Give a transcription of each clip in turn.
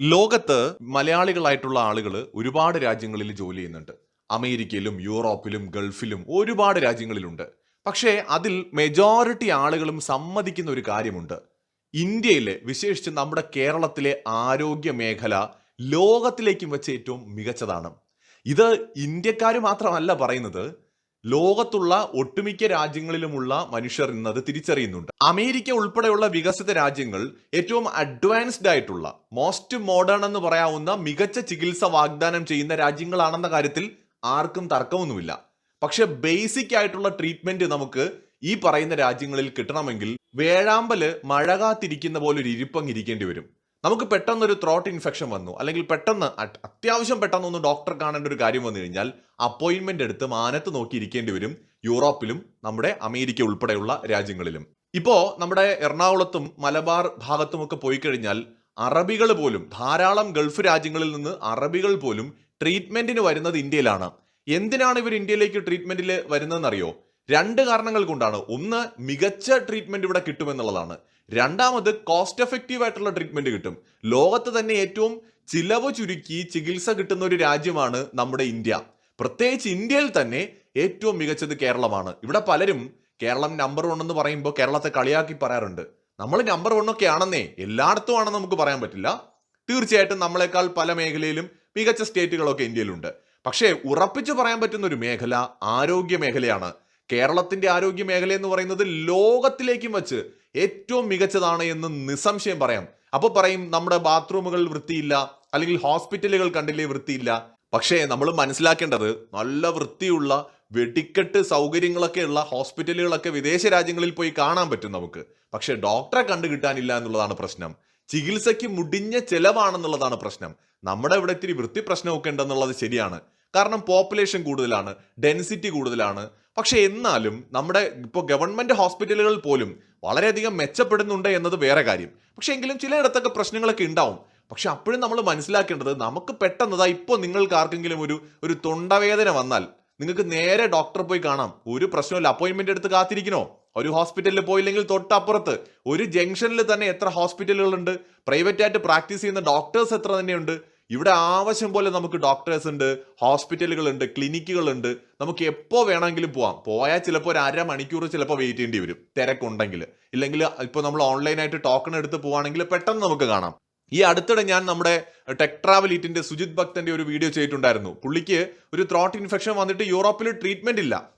ലോകത്ത് മലയാളികളായിട്ടുള്ള ആളുകൾ ഒരുപാട് രാജ്യങ്ങളിൽ ജോലി ചെയ്യുന്നുണ്ട്. അമേരിക്കയിലും യൂറോപ്പിലും ഗൾഫിലും ഒരുപാട് രാജ്യങ്ങളിലുണ്ട്. പക്ഷേ അതിൽ മെജോറിറ്റി ആളുകളും സമ്മതിക്കുന്ന ഒരു കാര്യമുണ്ട്. ഇന്ത്യയിലെ വിശേഷിച്ച് നമ്മുടെ കേരളത്തിലെ ആരോഗ്യ മേഖല ലോകത്തിലേക്കും വെച്ച് ഏറ്റവും മികച്ചതാണ്. ഇത് ഇന്ത്യക്കാർ മാത്രമല്ല പറയുന്നത് ലോകത്തുള്ള ഒട്ടുമിക്ക രാജ്യങ്ങളിലുമുള്ള മനുഷ്യർ ഇന്നത് തിരിച്ചറിയുന്നുണ്ട്. അമേരിക്ക ഉൾപ്പെടെയുള്ള വികസിത രാജ്യങ്ങൾ ഏറ്റവും അഡ്വാൻസ്ഡ് ആയിട്ടുള്ള മോസ്റ്റ് മോഡേൺ എന്ന് പറയാവുന്ന മികച്ച ചികിത്സ വാഗ്ദാനം ചെയ്യുന്ന രാജ്യങ്ങളാണെന്ന കാര്യത്തിൽ ആർക്കും തർക്കമൊന്നുമില്ല. പക്ഷെ ബേസിക് ആയിട്ടുള്ള ട്രീറ്റ്മെന്റ് നമുക്ക് ഈ പറയുന്ന രാജ്യങ്ങളിൽ കിട്ടണമെങ്കിൽ വേഴാമ്പൽ മഴ കാത്തിരിക്കുന്ന പോലെ ഒരു ഇരിപ്പങ്ങിരിക്കേണ്ടി വരും. നമുക്ക് പെട്ടെന്ന് ഒരു ത്രോട്ട് ഇൻഫെക്ഷൻ വന്നു. അല്ലെങ്കിൽ പെട്ടെന്ന് അത്യാവശ്യം പെട്ടെന്ന് ഒന്ന് ഡോക്ടർ കാണേണ്ട ഒരു കാര്യം വന്നു കഴിഞ്ഞാൽ അപ്പോയിൻമെന്റ് എടുത്ത് മാനത്ത് നോക്കിയിരിക്കേണ്ടി വരും യൂറോപ്പിലും നമ്മുടെ അമേരിക്ക ഉൾപ്പെടെയുള്ള രാജ്യങ്ങളിലും. ഇപ്പോ നമ്മുടെ എറണാകുളത്തും മലബാർ ഭാഗത്തും ഒക്കെ പോയി കഴിഞ്ഞാൽ അറബികൾ പോലും ധാരാളം ഗൾഫ് രാജ്യങ്ങളിൽ നിന്ന് അറബികൾ പോലും ട്രീറ്റ്മെന്റിന് വരുന്നത് ഇന്ത്യയിലാണ്. എന്തിനാണ് ഇവർ ഇന്ത്യയിലേക്ക് ട്രീറ്റ്മെന്റിൽ വരുന്നതെന്നറിയോ? രണ്ട് കാരണങ്ങൾ കൊണ്ടാണ്. ഒന്ന് മികച്ച ട്രീറ്റ്മെന്റ് ഇവിടെ കിട്ടുമെന്നുള്ളതാണ്. രണ്ടാമത് കോസ്റ്റ് എഫക്റ്റീവ് ആയിട്ടുള്ള ട്രീറ്റ്മെന്റ് കിട്ടും. ലോകത്ത് തന്നെ ഏറ്റവും ചിലവ് ചുരുക്കി ചികിത്സ കിട്ടുന്ന ഒരു രാജ്യമാണ് നമ്മുടെ ഇന്ത്യ. പ്രത്യേകിച്ച് ഇന്ത്യയിൽ തന്നെ ഏറ്റവും മികച്ചത് കേരളമാണ്. ഇവിടെ പലരും കേരളം നമ്പർ വൺ എന്ന് പറയുമ്പോൾ കേരളത്തെ കളിയാക്കി പറയാറുണ്ട്. നമ്മൾ നമ്പർ വൺ ഒക്കെ ആണെന്നേ എല്ലായിടത്തും ആണെന്ന് നമുക്ക് പറയാൻ പറ്റില്ല. തീർച്ചയായിട്ടും നമ്മളെക്കാൾ പല മേഖലയിലും മികച്ച സ്റ്റേറ്റുകളൊക്കെ ഇന്ത്യയിലുണ്ട്. പക്ഷേ ഉറപ്പിച്ചു പറയാൻ പറ്റുന്ന ഒരു മേഖല ആരോഗ്യ മേഖലയാണ്. കേരളത്തിന്റെ ആരോഗ്യ മേഖല എന്ന് പറയുന്നത് ലോകത്തിലേക്കും വെച്ച് ഏറ്റവും മികച്ചതാണ് എന്ന് നിസ്സംശയം പറയാം. അപ്പോൾ പറയും നമ്മുടെ ബാത്റൂമുകൾ വൃത്തിയില്ല അല്ലെങ്കിൽ ഹോസ്പിറ്റലുകൾ കണ്ടില്ലേ വൃത്തിയില്ല. പക്ഷേ നമ്മൾ മനസ്സിലാക്കേണ്ടത് നല്ല വൃത്തിയുള്ള വെടിക്കെട്ട് സൗകര്യങ്ങളൊക്കെ ഉള്ള ഹോസ്പിറ്റലുകളൊക്കെ വിദേശ രാജ്യങ്ങളിൽ പോയി കാണാൻ പറ്റും നമുക്ക്. പക്ഷേ ഡോക്ടറെ കണ്ടു കിട്ടാനില്ല എന്നുള്ളതാണ് പ്രശ്നം. ചികിത്സയ്ക്ക് മുടിഞ്ഞ ചെലവാണെന്നുള്ളതാണ് പ്രശ്നം. നമ്മുടെ ഇവിടെ ഇത്തിരി വൃത്തി പ്രശ്നമൊക്കെ ഉണ്ടെന്നുള്ളത് ശരിയാണ്. കാരണം പോപ്പുലേഷൻ കൂടുതലാണ് ഡെൻസിറ്റി കൂടുതലാണ്. പക്ഷേ എന്നാലും നമ്മുടെ ഇപ്പോൾ ഗവൺമെന്റ് ഹോസ്പിറ്റലുകൾ പോലും വളരെയധികം മെച്ചപ്പെടുന്നുണ്ട് എന്നത് വേറെ കാര്യം. പക്ഷെ എങ്കിലും ചിലയിടത്തൊക്കെ പ്രശ്നങ്ങളൊക്കെ ഉണ്ടാവും. പക്ഷെ അപ്പോഴും നമ്മൾ മനസ്സിലാക്കേണ്ടത് നമുക്ക് പെട്ടെന്നതാ ഇപ്പോൾ നിങ്ങൾക്ക് ആർക്കെങ്കിലും ഒരു ഒരു തൊണ്ടവേദന വന്നാൽ നിങ്ങൾക്ക് നേരെ ഡോക്ടറെ പോയി കാണാം. ഒരു പ്രശ്നമില്ല അപ്പോയിന്റ്മെന്റ് എടുത്ത് കാത്തിരിക്കണോ? ഒരു ഹോസ്പിറ്റലിൽ പോയില്ലെങ്കിൽ തൊട്ടപ്പുറത്ത്. ഒരു ജംഗ്ഷനിൽ തന്നെ എത്ര ഹോസ്പിറ്റലുകളുണ്ട്? പ്രൈവറ്റ് ആയിട്ട് പ്രാക്ടീസ് ചെയ്യുന്ന ഡോക്ടേഴ്സ് എത്ര തന്നെയുണ്ട്? ഇവിടെ ആവശ്യം പോലെ നമുക്ക് ഡോക്ടേഴ്സ് ഉണ്ട് ഹോസ്പിറ്റലുകളുണ്ട് ക്ലിനിക്കുകളുണ്ട് നമുക്ക് എപ്പോൾ വേണമെങ്കിലും പോവാം. പോയാൽ ചിലപ്പോൾ ഒരു അര മണിക്കൂർ ചിലപ്പോൾ വെയിറ്റ് ചെയ്യേണ്ടി വരും. തിരക്കുണ്ടെങ്കിൽ. ഇല്ലെങ്കിൽ ഇപ്പോൾ നമ്മൾ ഓൺലൈനായിട്ട് ടോക്കൺ എടുത്ത് പോവാണെങ്കിൽ പെട്ടെന്ന് നമുക്ക് കാണാം. ഈ അടുത്തിടെ ഞാൻ നമ്മുടെ ടെക് ട്രാവൽ ഈറ്റിന്റെ സുജിത് ഭക്തന്റെ ഒരു വീഡിയോ ചെയ്തിട്ടുണ്ടായിരുന്നു. പുള്ളിക്ക് ഒരു ത്രോട്ട് ഇൻഫെക്ഷൻ വന്നിട്ട് യൂറോപ്പിൽ ട്രീറ്റ്മെന്റ് ഇല്ല.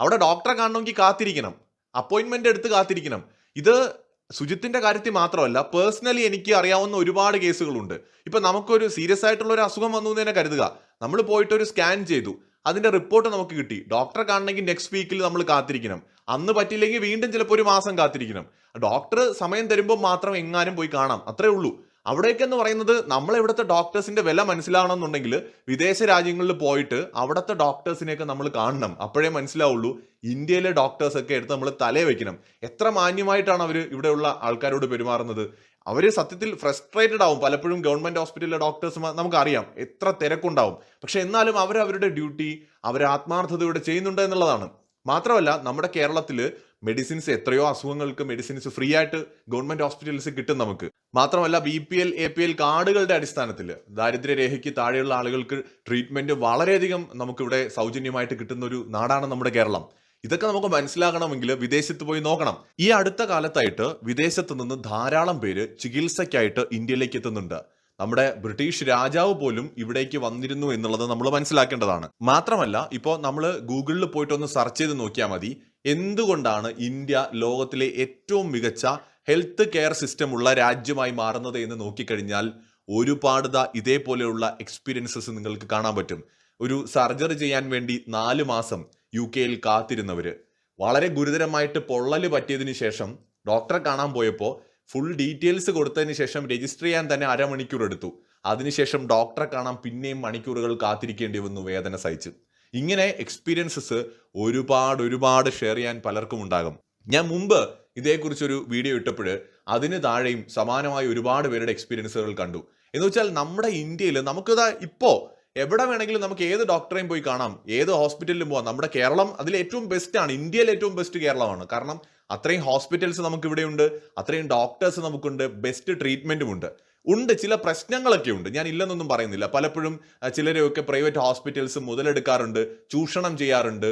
അവിടെ ഡോക്ടറെ കാണണമെങ്കിൽ കാത്തിരിക്കണം. അപ്പോയിന്റ്മെന്റ് എടുത്ത് കാത്തിരിക്കണം. ഇത് സുജിത്തിന്റെ കാര്യത്തിൽ മാത്രമല്ല പേഴ്സണലി എനിക്ക് അറിയാവുന്ന ഒരുപാട് കേസുകളുണ്ട്. ഇപ്പൊ നമുക്കൊരു സീരിയസ് ആയിട്ടുള്ള ഒരു അസുഖം വന്നു തന്നെ കരുതുക. നമ്മൾ പോയിട്ട് ഒരു സ്കാൻ ചെയ്തു. അതിന്റെ റിപ്പോർട്ട് നമുക്ക് കിട്ടി. ഡോക്ടറെ കാണണമെങ്കിൽ നെക്സ്റ്റ് വീക്കിൽ നമ്മൾ കാത്തിരിക്കണം. അന്ന് പറ്റിയില്ലെങ്കിൽ വീണ്ടും ചിലപ്പോൾ ഒരു മാസം കാത്തിരിക്കണം. ഡോക്ടർ സമയം തരുമ്പോൾ മാത്രം എങ്ങാനും പോയി കാണാം. അത്രേ ഉള്ളൂ. അവിടെയൊക്കെ എന്ന് പറയുന്നത് നമ്മൾ ഇവിടുത്തെ ഡോക്ടേഴ്സിന്റെ വില മനസ്സിലാവണമെന്നുണ്ടെങ്കിൽ വിദേശ രാജ്യങ്ങളിൽ പോയിട്ട് അവിടുത്തെ ഡോക്ടേഴ്സിനെയൊക്കെ നമ്മൾ കാണണം. അപ്പോഴേ മനസ്സിലാവുള്ളൂ ഇന്ത്യയിലെ ഡോക്ടേഴ്സൊക്കെ എടുത്ത് നമ്മൾ തലേ വെക്കണം. എത്ര മാന്യമായിട്ടാണ് അവർ ഇവിടെയുള്ള ആൾക്കാരോട് പെരുമാറുന്നത്? അവർ സത്യത്തിൽ ഫ്രസ്ട്രേറ്റഡ് ആവും. പലപ്പോഴും ഗവൺമെന്റ് ഹോസ്പിറ്റലിലെ ഡോക്ടേഴ്സ് നമുക്കറിയാം എത്ര തിരക്കുണ്ടാവും. പക്ഷെ എന്നാലും അവർ അവരുടെ ഡ്യൂട്ടി അവർ ആത്മാർത്ഥതയോടെ ചെയ്യുന്നുണ്ട് എന്നുള്ളതാണ്. മാത്രമല്ല നമ്മുടെ കേരളത്തിൽ മെഡിസിൻസ് എത്രയോ അസുഖങ്ങൾക്ക് മെഡിസിൻസ് ഫ്രീ ആയിട്ട് ഗവൺമെന്റ് ഹോസ്പിറ്റൽസ് കിട്ടും നമുക്ക്. മാത്രമല്ല B P L A P L കാർഡുകളുടെ അടിസ്ഥാനത്തിൽ ദാരിദ്ര്യരേഖയ്ക്ക് താഴെയുള്ള ആളുകൾക്ക് ട്രീറ്റ്മെന്റ് വളരെയധികം നമുക്കിവിടെ സൗജന്യമായിട്ട് കിട്ടുന്ന ഒരു നാടാണ് നമ്മുടെ കേരളം. ഇതൊക്കെ നമുക്ക് മനസ്സിലാകണമെങ്കിൽ വിദേശത്ത് പോയി നോക്കണം. ഈ അടുത്ത കാലത്തായിട്ട് വിദേശത്ത് നിന്ന് ധാരാളം പേര് ചികിത്സയ്ക്കായിട്ട് ഇന്ത്യയിലേക്ക് എത്തുന്നുണ്ട്. നമ്മുടെ ബ്രിട്ടീഷ് രാജാവ് പോലും ഇവിടേക്ക് വന്നിരുന്നു എന്നുള്ളത് നമ്മൾ മനസ്സിലാക്കേണ്ടതാണ്. മാത്രമല്ല ഇപ്പോൾ നമ്മൾ ഗൂഗിളിൽ പോയിട്ട് ഒന്ന് സെർച്ച് ചെയ്ത് നോക്കിയാൽ മതി. എന്തുകൊണ്ടാണ് ഇന്ത്യ ലോകത്തിലെ ഏറ്റവും മികച്ച ഹെൽത്ത് കെയർ സിസ്റ്റം ഉള്ള രാജ്യമായി മാറുന്നത് എന്ന് നോക്കിക്കഴിഞ്ഞാൽ ഒരുപാട് ദാ ഇതേപോലെയുള്ള എക്സ്പീരിയൻസസ് നിങ്ങൾക്ക് കാണാൻ പറ്റും. ഒരു സർജറി ചെയ്യാൻ വേണ്ടി നാല് മാസം യു കെയിൽ കാത്തിരുന്നവര്. വളരെ ഗുരുതരമായിട്ട് പൊള്ളൽ പറ്റിയതിനു ശേഷം ഡോക്ടറെ കാണാൻ പോയപ്പോൾ ഫുൾ ഡീറ്റെയിൽസ് കൊടുത്തതിന് ശേഷം രജിസ്റ്റർ ചെയ്യാൻ തന്നെ അരമണിക്കൂർ എടുത്തു. അതിനുശേഷം ഡോക്ടറെ കാണാൻ പിന്നെയും മണിക്കൂറുകൾ കാത്തിരിക്കേണ്ടി വന്നു വേദന സഹിച്ച്. ഇങ്ങനെ എക്സ്പീരിയൻസസ് ഒരുപാട് ഒരുപാട് ഷെയർ ചെയ്യാൻ പലർക്കും ഉണ്ടാകും. ഞാൻ മുമ്പ് ഇതേക്കുറിച്ചൊരു വീഡിയോ ഇട്ടപ്പോൾ അതിന് താഴെയും സമാനമായ ഒരുപാട് പേരുടെ എക്സ്പീരിയൻസുകൾ കണ്ടു. എന്ന് വെച്ചാൽ നമ്മുടെ ഇന്ത്യയിൽ നമുക്കിതാ ഇപ്പോൾ എവിടെ വേണമെങ്കിലും നമുക്ക് ഏത് ഡോക്ടറെയും പോയി കാണാം ഏത് ഹോസ്പിറ്റലിലും പോകാം നമ്മുടെ കേരളം അതിൽ ഏറ്റവും ബെസ്റ്റാണ് ഇന്ത്യയിൽ ഏറ്റവും ബെസ്റ്റ് കേരളമാണ്. കാരണം അത്രയും ഹോസ്പിറ്റൽസ് നമുക്കിവിടെയുണ്ട് അത്രയും ഡോക്ടേഴ്സ് നമുക്കുണ്ട് ബെസ്റ്റ് ട്രീറ്റ്മെന്റും ഉണ്ട്. ഉണ്ട് ചില പ്രശ്നങ്ങളൊക്കെ ഉണ്ട്. ഞാൻ ഇല്ലെന്നൊന്നും പറയുന്നില്ല. പലപ്പോഴും ചിലരെയൊക്കെ പ്രൈവറ്റ് ഹോസ്പിറ്റൽസ് മുതലെടുക്കാറുണ്ട് ചൂഷണം ചെയ്യാറുണ്ട്.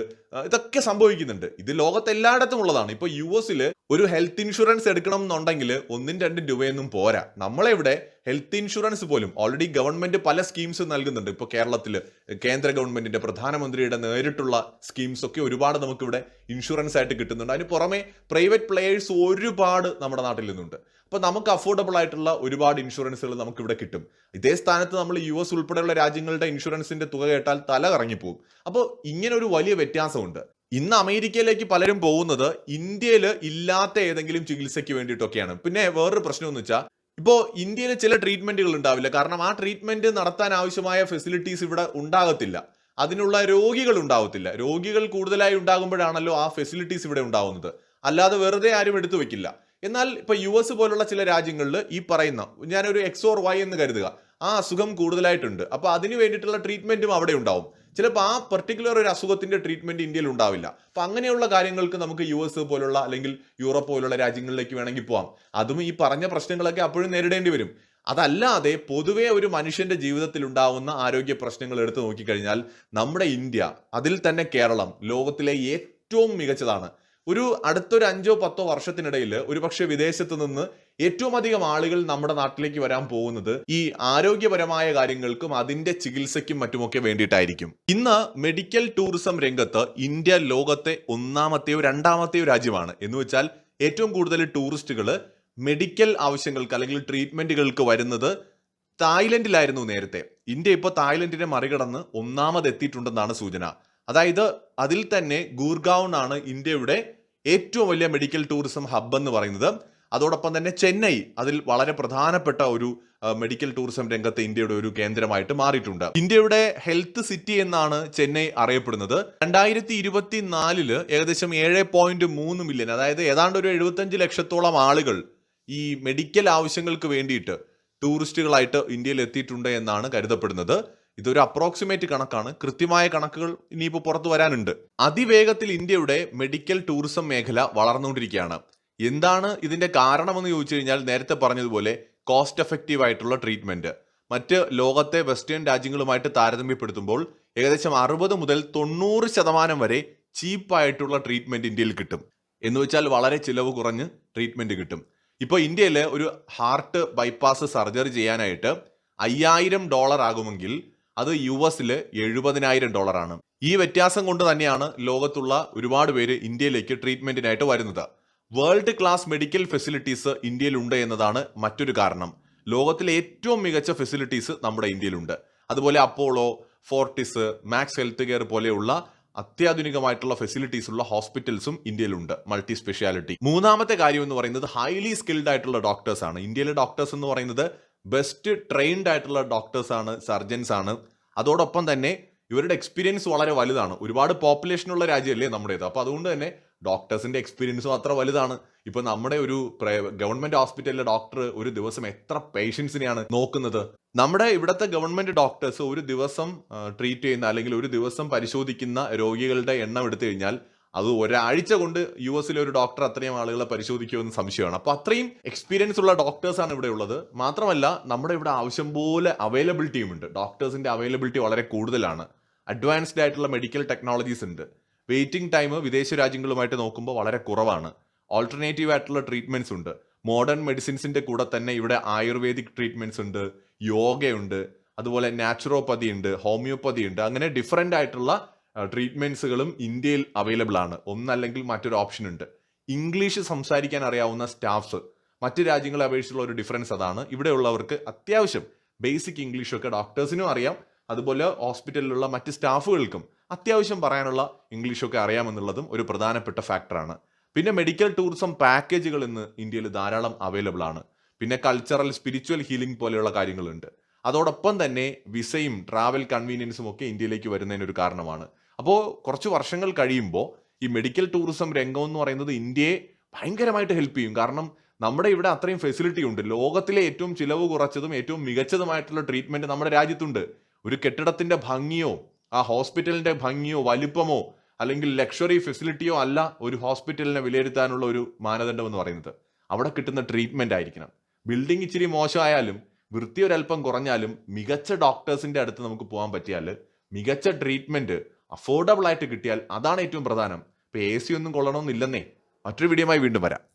ഇതൊക്കെ സംഭവിക്കുന്നുണ്ട്. ഇത് ലോകത്ത് എല്ലായിടത്തും ഉള്ളതാണ്. ഇപ്പോൾ യു എസിൽ ഒരു ഹെൽത്ത് ഇൻഷുറൻസ് എടുക്കണം എന്നുണ്ടെങ്കിൽ ഒന്നും രണ്ടും രൂപയൊന്നും പോരാ. നമ്മളെ ഇവിടെ ഹെൽത്ത് ഇൻഷുറൻസ് പോലും ഓൾറെഡി ഗവൺമെന്റ് പല സ്കീംസ് നൽകുന്നുണ്ട്. ഇപ്പോൾ കേരളത്തിൽ കേന്ദ്ര ഗവൺമെന്റിന്റെ പ്രധാനമന്ത്രിയുടെ നേരിട്ടുള്ള സ്കീംസ് ഒക്കെ ഒരുപാട് നമുക്കിവിടെ ഇൻഷുറൻസ് ആയിട്ട് കിട്ടുന്നുണ്ട്. അതിന് പുറമെ പ്രൈവറ്റ് പ്ലെയേഴ്സ് ഒരുപാട് നമ്മുടെ നാട്ടിൽ നിന്നുണ്ട്. അപ്പോൾ നമുക്ക് അഫോർഡബിൾ ആയിട്ടുള്ള ഒരുപാട് ഇൻഷുറൻസുകൾ നമുക്ക് ഇവിടെ കിട്ടും. ഇതേ സ്ഥാനത്ത് നമ്മൾ യു എസ് ഉൾപ്പെടെയുള്ള രാജ്യങ്ങളുടെ ഇൻഷുറൻസിന്റെ തുക കേട്ടാൽ തല കറങ്ങിപ്പോകും അപ്പോൾ ഇങ്ങനെ ഒരു വലിയ വ്യത്യാസമുണ്ട്. ഇന്ന് അമേരിക്കയിലേക്ക് പലരും പോകുന്നത് ഇന്ത്യയിൽ ഇല്ലാത്ത ഏതെങ്കിലും ചികിത്സയ്ക്ക് വേണ്ടിയിട്ടൊക്കെയാണ്. പിന്നെ വേറൊരു പ്രശ്നം എന്ന് വെച്ചാൽ ഇപ്പോൾ ഇന്ത്യയിൽ ചില ട്രീറ്റ്മെന്റുകൾ ഉണ്ടാവില്ല. കാരണം ആ ട്രീറ്റ്മെന്റ് നടത്താൻ ആവശ്യമായ ഫെസിലിറ്റീസ് ഇവിടെ ഉണ്ടാകത്തില്ല. അതിനുള്ള രോഗികൾ ഉണ്ടാവത്തില്ല. രോഗികൾ കൂടുതലായി ഉണ്ടാകുമ്പോഴാണല്ലോ ആ ഫെസിലിറ്റീസ് ഇവിടെ ഉണ്ടാവുന്നത്. അല്ലാതെ വെറുതെ ആരും എടുത്തു വെക്കില്ല. എന്നാൽ ഇപ്പൊ യു എസ് പോലുള്ള ചില രാജ്യങ്ങളിൽ ഈ പറയുന്ന ഞാനൊരു എക്സ് ഓർ വൈ എന്ന് കരുതുക ആ അസുഖം കൂടുതലായിട്ടുണ്ട്. അപ്പൊ അതിന് വേണ്ടിയിട്ടുള്ള ട്രീറ്റ്മെന്റും അവിടെ ഉണ്ടാവും. ചിലപ്പോൾ ആ പെർട്ടിക്കുലർ ഒരു അസുഖത്തിന്റെ ട്രീറ്റ്മെന്റ് ഇന്ത്യയിൽ ഉണ്ടാവില്ല. അപ്പൊ അങ്ങനെയുള്ള കാര്യങ്ങൾക്ക് നമുക്ക് യു എസ് പോലുള്ള അല്ലെങ്കിൽ യൂറോപ്പ് പോലുള്ള രാജ്യങ്ങളിലേക്ക് വേണമെങ്കിൽ പോവാം. അതും ഈ പറഞ്ഞ പ്രശ്നങ്ങളൊക്കെ അപ്പോഴും നേരിടേണ്ടി വരും. അതല്ലാതെ പൊതുവെ ഒരു മനുഷ്യന്റെ ജീവിതത്തിൽ ഉണ്ടാവുന്ന ആരോഗ്യ പ്രശ്നങ്ങൾ എടുത്തു നോക്കിക്കഴിഞ്ഞാൽ നമ്മുടെ ഇന്ത്യ അതിൽ തന്നെ കേരളം ലോകത്തിലെ ഏറ്റവും മികച്ചതാണ്. ഒരു അടുത്തൊരു അഞ്ചോ പത്തോ വർഷത്തിനിടയിൽ ഒരുപക്ഷെ വിദേശത്ത് നിന്ന് ഏറ്റവും അധികം ആളുകൾ നമ്മുടെ നാട്ടിലേക്ക് വരാൻ പോകുന്നത് ഈ ആരോഗ്യപരമായ കാര്യങ്ങൾക്കും അതിന്റെ ചികിത്സയ്ക്കും മറ്റുമൊക്കെ വേണ്ടിയിട്ടായിരിക്കും. ഇന്ന് മെഡിക്കൽ ടൂറിസം രംഗത്ത് ഇന്ത്യ ലോകത്തെ ഒന്നാമത്തെയോ രണ്ടാമത്തെയോ രാജ്യമാണ്. എന്ന് വെച്ചാൽ ഏറ്റവും കൂടുതൽ ടൂറിസ്റ്റുകൾ മെഡിക്കൽ ആവശ്യങ്ങൾക്ക് അല്ലെങ്കിൽ ട്രീറ്റ്മെന്റുകൾക്ക് വരുന്നത് തായ്ലൻഡിലായിരുന്നു നേരത്തെ. ഇന്ത്യ ഇപ്പോൾ തായ്ലൻഡിനെ മറികടന്ന് ഒന്നാമതെത്തിയിട്ടുണ്ടെന്നാണ് സൂചന. അതായത് അതിൽ തന്നെ ഗൂർഗാവ് ആണ് ഇന്ത്യയുടെ ഏറ്റവും വലിയ മെഡിക്കൽ ടൂറിസം ഹബ്ബ് എന്ന് പറയുന്നത് അതോടൊപ്പം തന്നെ ചെന്നൈ അതിൽ വളരെ പ്രധാനപ്പെട്ട ഒരു മെഡിക്കൽ ടൂറിസം രംഗത്ത് ഇന്ത്യയുടെ ഒരു കേന്ദ്രമായിട്ട് മാറിയിട്ടുണ്ട്. ഇന്ത്യയുടെ ഹെൽത്ത് സിറ്റി എന്നാണ് ചെന്നൈ അറിയപ്പെടുന്നത്. രണ്ടായിരത്തി ഇരുപത്തി നാലിൽ ഏകദേശം ഏഴ് പോയിന്റ് മൂന്ന് മില്യൺ അതായത് ഏതാണ്ട് ഒരു എഴുപത്തഞ്ച് ലക്ഷത്തോളം ആളുകൾ ഈ മെഡിക്കൽ ആവശ്യങ്ങൾക്ക് വേണ്ടിയിട്ട് ടൂറിസ്റ്റുകളായിട്ട് ഇന്ത്യയിൽ എത്തിയിട്ടുണ്ട് എന്നാണ് കരുതപ്പെടുന്നത്. ഇതൊരു അപ്രോക്സിമേറ്റ് കണക്കാണ്. കൃത്യമായ കണക്കുകൾ ഇനിയിപ്പോൾ പുറത്തു വരാനുണ്ട്. അതിവേഗത്തിൽ ഇന്ത്യയുടെ മെഡിക്കൽ ടൂറിസം മേഖല വളർന്നുകൊണ്ടിരിക്കുകയാണ്. എന്താണ് ഇതിന്റെ കാരണമെന്ന് ചോദിച്ചു കഴിഞ്ഞാൽ നേരത്തെ പറഞ്ഞതുപോലെ കോസ്റ്റ് എഫക്റ്റീവ് ആയിട്ടുള്ള ട്രീറ്റ്മെന്റ് മറ്റ് ലോകത്തെ വെസ്റ്റേൺ രാജ്യങ്ങളുമായിട്ട് താരതമ്യപ്പെടുത്തുമ്പോൾ ഏകദേശം അറുപത് മുതൽ തൊണ്ണൂറ് ശതമാനം വരെ ചീപ്പായിട്ടുള്ള ട്രീറ്റ്മെന്റ് ഇന്ത്യയിൽ കിട്ടും. എന്ന് വെച്ചാൽ വളരെ ചിലവ് കുറഞ്ഞ് ട്രീറ്റ്മെന്റ് കിട്ടും. ഇപ്പോൾ ഇന്ത്യയിൽ ഒരു ഹാർട്ട് ബൈപ്പാസ് സർജറി ചെയ്യാനായിട്ട് അയ്യായിരം ഡോളർ ആകുമെങ്കിൽ അത് യു എസിൽ എഴുപതിനായിരം ഡോളറാണ്. ഈ വ്യത്യാസം കൊണ്ട് തന്നെയാണ് ലോകത്തുള്ള ഒരുപാട് പേര് ഇന്ത്യയിലേക്ക് ട്രീറ്റ്മെന്റിനായിട്ട് വരുന്നത്. വേൾഡ് ക്ലാസ് മെഡിക്കൽ ഫെസിലിറ്റീസ് ഇന്ത്യയിലുണ്ട് എന്നതാണ് മറ്റൊരു കാരണം. ലോകത്തിലെ ഏറ്റവും മികച്ച ഫെസിലിറ്റീസ് നമ്മുടെ ഇന്ത്യയിലുണ്ട്. അതുപോലെ Apollo Fortis Max Health Care പോലെയുള്ള അത്യാധുനികമായിട്ടുള്ള ഫെസിലിറ്റീസ് ഉള്ള ഹോസ്പിറ്റൽസും ഇന്ത്യയിലുണ്ട്. മൾട്ടി സ്പെഷ്യാലിറ്റി മൂന്നാമത്തെ കാര്യം എന്ന് പറയുന്നത് ഹൈലി സ്കിൽഡ് ആയിട്ടുള്ള ഡോക്ടേഴ്സ് ആണ് ഇന്ത്യയിലെ ഡോക്ടേഴ്സ് എന്ന് പറയുന്നത് ബെസ്റ്റ് ട്രെയിൻഡ് ആയിട്ടുള്ള ഡോക്ടേഴ്സ് ആണ് സർജൻസ് ആണ്. അതോടൊപ്പം തന്നെ ഇവരുടെ എക്സ്പീരിയൻസ് വളരെ വലുതാണ്. ഒരുപാട് പോപ്പുലേഷനുള്ള രാജ്യമല്ലേ നമ്മുടേത്. അപ്പോൾ അതുകൊണ്ട് തന്നെ ഡോക്ടേഴ്സിന്റെ എക്സ്പീരിയൻസും അത്ര വലുതാണ്. ഇപ്പോൾ നമ്മുടെ ഒരു ഗവൺമെന്റ് ഹോസ്പിറ്റലിലെ ഡോക്ടർ ഒരു ദിവസം എത്ര പേഷ്യൻസിനെയാണ് നോക്കുന്നത്? നമ്മുടെ ഇവിടുത്തെ ഗവൺമെന്റ് ഡോക്ടേഴ്സ് ഒരു ദിവസം ട്രീറ്റ് ചെയ്യുന്ന അല്ലെങ്കിൽ ഒരു ദിവസം പരിശോധിക്കുന്ന രോഗികളുടെ എണ്ണം എടുത്തു കഴിഞ്ഞാൽ അത് ഒരാഴ്ച കൊണ്ട് യു എസിലെ ഒരു ഡോക്ടർ അത്രയും ആളുകളെ പരിശോധിക്കുമെന്ന് സംശയമാണ്. അപ്പൊ അത്രയും എക്സ്പീരിയൻസ് ഉള്ള ഡോക്ടേഴ്സ് ആണ് ഇവിടെ ഉള്ളത്. മാത്രമല്ല നമ്മുടെ ഇവിടെ ആവശ്യം പോലെ അവൈലബിലിറ്റിയും ഉണ്ട്. ഡോക്ടേഴ്സിന്റെ അവൈലബിലിറ്റി വളരെ കൂടുതലാണ്. അഡ്വാൻസ്ഡ് ആയിട്ടുള്ള മെഡിക്കൽ ടെക്നോളജീസ് ഉണ്ട്. വെയിറ്റിംഗ് ടൈം വിദേശ രാജ്യങ്ങളുമായിട്ട് നോക്കുമ്പോൾ വളരെ കുറവാണ്. ഓൾട്ടർനേറ്റീവ് ആയിട്ടുള്ള ട്രീറ്റ്മെന്റ്സ് ഉണ്ട്. മോഡേൺ മെഡിസിൻസിന്റെ കൂടെ തന്നെ ഇവിടെ ആയുർവേദിക് ട്രീറ്റ്മെന്റ്സ് ഉണ്ട്. യോഗയുണ്ട് അതുപോലെ നാച്ചുറോപ്പതി ഉണ്ട്. ഹോമിയോപ്പതി ഉണ്ട്. അങ്ങനെ ഡിഫറെന്റ് ആയിട്ടുള്ള ട്രീറ്റ്മെന്റ്സുകളും ഇന്ത്യയിൽ അവൈലബിൾ ആണ്. ഒന്നല്ലെങ്കിൽ മറ്റൊരു ഓപ്ഷൻ ഉണ്ട്. ഇംഗ്ലീഷ് സംസാരിക്കാൻ അറിയാവുന്ന സ്റ്റാഫ്സ് മറ്റ് രാജ്യങ്ങളെ അപേക്ഷിച്ചുള്ള ഒരു ഡിഫറൻസ് അതാണ്. ഇവിടെയുള്ളവർക്ക് അത്യാവശ്യം ബേസിക് ഇംഗ്ലീഷൊക്കെ ഡോക്ടേഴ്സിനും അറിയാം. അതുപോലെ ഹോസ്പിറ്റലിലുള്ള മറ്റ് സ്റ്റാഫുകൾക്കും അത്യാവശ്യം പറയാനുള്ള ഇംഗ്ലീഷൊക്കെ അറിയാമെന്നുള്ളതും ഒരു പ്രധാനപ്പെട്ട ഫാക്ടറാണ് പിന്നെ മെഡിക്കൽ ടൂറിസം പാക്കേജുകൾ ഇന്ന് ഇന്ത്യയിൽ ധാരാളം അവൈലബിൾ ആണ്. പിന്നെ കൾച്ചറൽ സ്പിരിച്വൽ ഹീലിംഗ് പോലെയുള്ള കാര്യങ്ങളുണ്ട്. അതോടൊപ്പം തന്നെ വിസയും ട്രാവൽ കൺവീനിയൻസും ഒക്കെ ഇന്ത്യയിലേക്ക് വരുന്നതിനൊരു കാരണമാണ്. അപ്പോൾ കുറച്ച് വർഷങ്ങൾ കഴിയുമ്പോൾ ഈ മെഡിക്കൽ ടൂറിസം രംഗം എന്ന് പറയുന്നത് ഇന്ത്യയെ ഭയങ്കരമായിട്ട് ഹെൽപ്പ് ചെയ്യും. കാരണം നമ്മുടെ ഇവിടെ അത്രയും ഫെസിലിറ്റി ഉണ്ട്. ലോകത്തിലെ ഏറ്റവും ചിലവ് കുറച്ചതും ഏറ്റവും മികച്ചതുമായിട്ടുള്ള ട്രീറ്റ്മെന്റ് നമ്മുടെ രാജ്യത്തുണ്ട്. ഒരു കെട്ടിടത്തിന്റെ ഭംഗിയോ ആ ഹോസ്പിറ്റലിന്റെ ഭംഗിയോ വലിപ്പമോ അല്ലെങ്കിൽ ലക്ഷറി ഫെസിലിറ്റിയോ അല്ല ഒരു ഹോസ്പിറ്റലിനെ വിലയിരുത്താനുള്ള ഒരു മാനദണ്ഡം എന്ന് പറയുന്നത്. അവിടെ കിട്ടുന്ന ട്രീറ്റ്മെന്റ് ആയിരിക്കണം. ബിൽഡിംഗ് ഇച്ചിരി മോശമായാലും വൃത്തി ഒരല്പം കുറഞ്ഞാലും മികച്ച ഡോക്ടേഴ്സിന്റെ അടുത്ത് നമുക്ക് പോകാൻ പറ്റിയാൽ മികച്ച ട്രീറ്റ്മെന്റ് അഫോർഡബിൾ ആയിട്ട് കിട്ടിയാൽ അതാണ് ഏറ്റവും പ്രധാനം. ഇപ്പൊ എ സി ഒന്നും കൊള്ളണമെന്നില്ലെന്നേ. മറ്റൊരു വീഡിയോയുമായി വീണ്ടും വരാം.